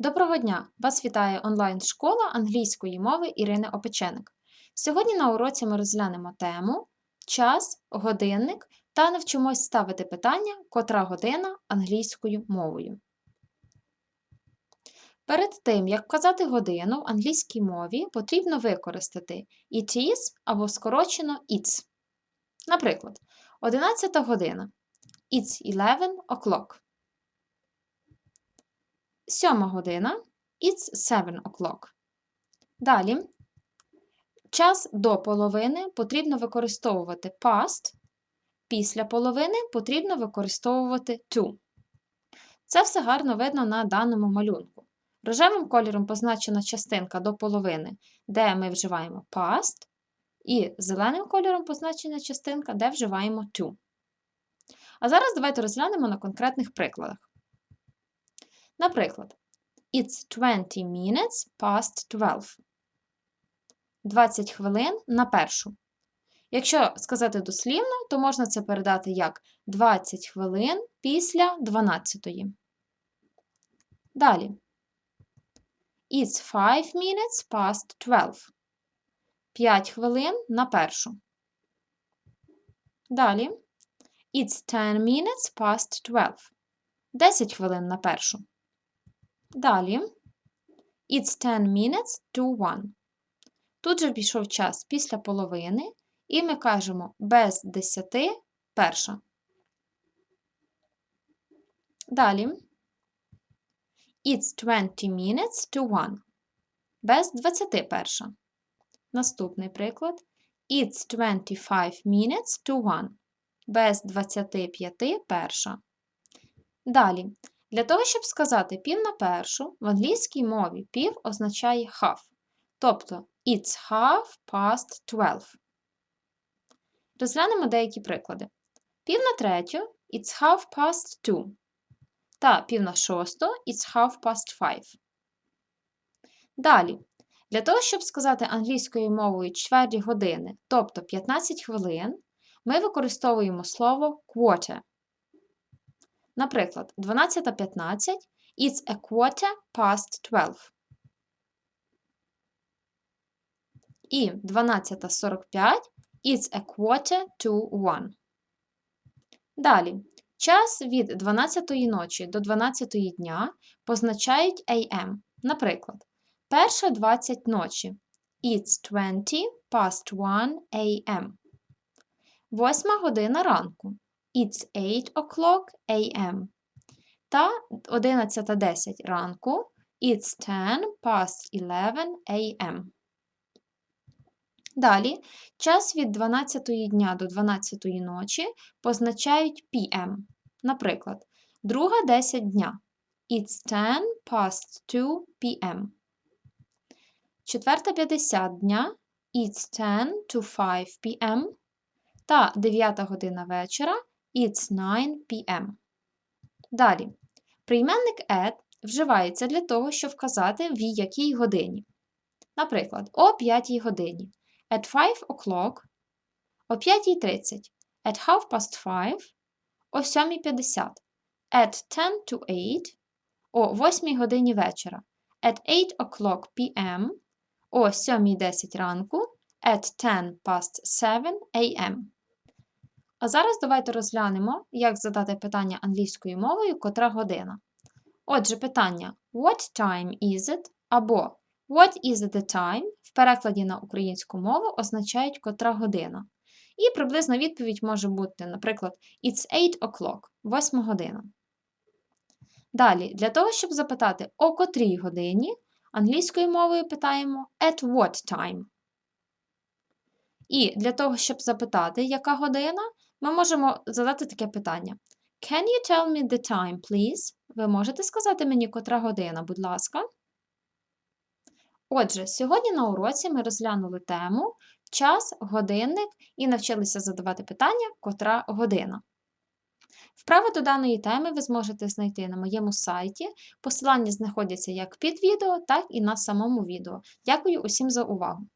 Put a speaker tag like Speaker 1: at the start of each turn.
Speaker 1: Доброго дня! Вас вітає онлайн-школа англійської мови Ірини Опеченик. Сьогодні на уроці ми розглянемо тему час, годинник та навчимось ставити питання, котра година англійською мовою. Перед тим, як вказати годину в англійській мові, потрібно використати it is або скорочено it's. Наприклад, 11 година. It's 11 o'clock. Сьома година. It's seven o'clock. Далі. Час до половини потрібно використовувати past. Після половини потрібно використовувати to. Це все гарно видно на даному малюнку. Рожевим кольором позначена частинка до половини, де ми вживаємо past, і зеленим кольором позначена частинка, де вживаємо to. А зараз давайте розглянемо на конкретних прикладах. Наприклад, It's 20 minutes past 12. 20 хвилин на першу. Якщо сказати дослівно, то можна це передати як 20 хвилин після 12. Далі. It's 5 minutes past 12. 5 хвилин на першу. Далі. It's 10 minutes past 12. 10 хвилин на першу. Далі. It's 10 minutes to 1. Тут же пішов час після половини, і ми кажемо без 10 перша. Далі. It's 20 minutes to 1. Без 20 перша. Наступний приклад. It's 25 minutes to 1. Без 25 перша. Далі. Для того, щоб сказати пів на першу, в англійській мові пів означає half. Тобто it's half past 12. Розглянемо деякі приклади. Пів на третю it's half past 2. Та пів на шосту it's half past 5. Далі. Для того, щоб сказати англійською мовою чверті години, тобто 15 хвилин, ми використовуємо слово quarter. Наприклад, 12.15 It's a quarter past 12. І 12.45 It's a quarter to 1. Далі. Час від 12-ї ночі до 12-ї дня позначають AM. Наприклад, перша 20 ночі. It's 20 past 1 AM. Восьма година ранку. It's 8 o'clock AM. Та 11.10 ранку. It's 10 past 11 AM. Далі час від 12 дня до 12 ночі позначають PM. Наприклад, друга 10 дня. It's 10 past 2 PM. Четверта 50 дня. It's 10 to 5 PM. Та 9 година вечора. It's 9 p.m. Далі. Прийменник at вживається для того, щоб вказати, в якій годині. Наприклад, о 5 годині. At 5 o'clock. О 5.30. At half past 5. О 7.50. At 10 to 8. О 8 годині вечора. At 8 o'clock p.m. О 7.10 ранку. At 10 past 7 a.m. А зараз давайте розглянемо, як задати питання англійською мовою котра година. Отже, питання What time is it? або What is the time в перекладі на українську мову означають котра година. І приблизна відповідь може бути, наприклад, It's 8 o'clock, 8 година. Далі, для того, щоб запитати, о котрій годині, англійською мовою питаємо At what time? І для того, щоб запитати, яка година, ми можемо задати таке питання. Can you tell me the time, please? Ви можете сказати мені, котра година, будь ласка? Отже, сьогодні на уроці ми розглянули тему час, годинник і навчилися задавати питання, котра година. Вправи до даної теми ви зможете знайти на моєму сайті. Посилання знаходяться як під відео, так і на самому відео. Дякую усім за увагу!